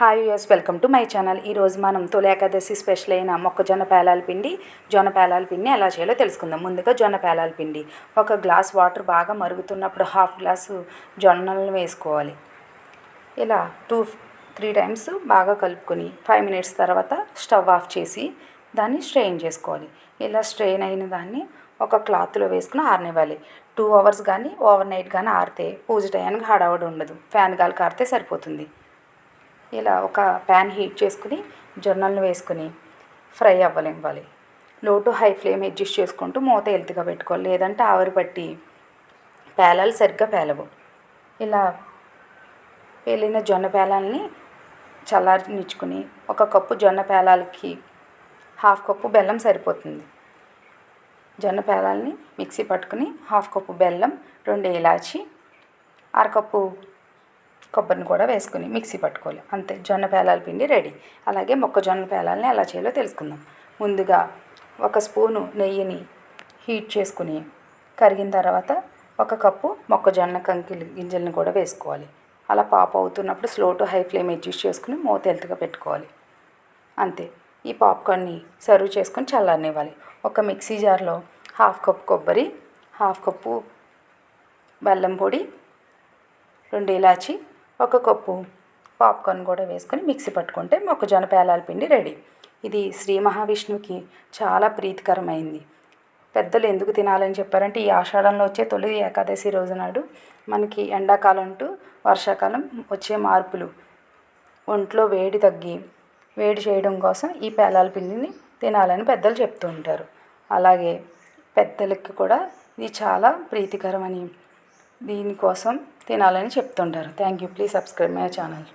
Hi US welcome to my channel ఈరోజు మనం తొలి ఏకాదశి స్పెషల్ అయిన మొక్కజొన్న పేలాల పిండి జొన్న పేలాల పిండి ఎలా చేయాలో తెలుసుకుందాం. ముందుగా జొన్న పేలాల పిండి. ఒక గ్లాస్ వాటర్ బాగా మరుగుతున్నప్పుడు హాఫ్ గ్లాసు జొన్నలను వేసుకోవాలి. ఇలా టూ త్రీ టైమ్స్ బాగా కలుపుకొని ఫైవ్ మినిట్స్ తర్వాత స్టవ్ ఆఫ్ చేసి దాన్ని స్ట్రెయిన్ చేసుకోవాలి. ఇలా స్ట్రెయిన్ అయిన దాన్ని ఒక క్లాత్లో వేసుకుని ఆరనివ్వాలి. టూ అవర్స్ కానీ ఓవర్ నైట్ కానీ ఆరితే పూజ టయానికి హడావుడి ఉండదు. ఫ్యాన్ గాలి కారితే సరిపోతుంది. ఇలా ఒక ప్యాన్ హీట్ చేసుకుని జొన్నలను వేసుకుని ఫ్రై అవ్వనివ్వాలి. లో టు హై ఫ్లేమ్ అడ్జస్ట్ చేసుకుంటూ మూత హెల్త్గా పెట్టుకోవాలి. లేదంటే ఆవిరి పట్టి పేలాలు సరిగ్గా పేలవు. ఇలా పేలిన జొన్న పేలాలని చల్లారినిచ్చుకుని ఒక కప్పు జొన్న పేలాలకి హాఫ్ కప్పు బెల్లం సరిపోతుంది. జొన్న పేలాలని మిక్సీ పట్టుకుని హాఫ్ కప్పు బెల్లం రెండు ఇలాచి అరకప్పు కొబ్బరిని కూడా వేసుకుని మిక్సీ పట్టుకోవాలి. అంతే జొన్న పేలాల పిండి రెడీ. అలాగే మొక్కజొన్న పేలాలని ఎలా చేయాలో తెలుసుకుందాం. ముందుగా ఒక స్పూను నెయ్యిని హీట్ చేసుకుని కరిగిన తర్వాత ఒక కప్పు మొక్కజొన్న కంకిలు గింజలను కూడా వేసుకోవాలి. అలా పాప అవుతున్నప్పుడు slow to high flame adjust చేసుకుని మూత ఎల్తుగా పెట్టుకోవాలి. అంతే ఈ పాప్కార్న్ని సర్వ్ చేసుకొని చల్లారనివ్వాలి. ఒక మిక్సీ జార్లో హాఫ్ కప్ కొబ్బరి హాఫ్ కప్పు బెల్లం పొడి రెండు ఇలాచి ఒక కప్పు పాప్కార్న్ కూడా వేసుకొని మిక్సీ పట్టుకుంటే మొక్కజొన్న పేలాల పిండి రెడీ. ఇది శ్రీ మహావిష్ణువుకి చాలా ప్రీతికరమైంది. పెద్దలు ఎందుకు తినాలని చెప్పారంటే ఈ ఆషాఢంలో వచ్చే తొలి ఏకాదశి రోజు నాడు మనకి ఎండాకాలం టు వర్షాకాలం వచ్చే మార్పులు. ఒంట్లో వేడి తగ్గి వేడి చేయడం కోసం ఈ పేలాల పిండిని తినాలని పెద్దలు చెప్తూ ఉంటారు. అలాగే పెద్దలకి కూడా ఇది చాలా ప్రీతికరమని దీనికోసం తినాలని చెప్తుంటారు. Thank you please subscribe my channel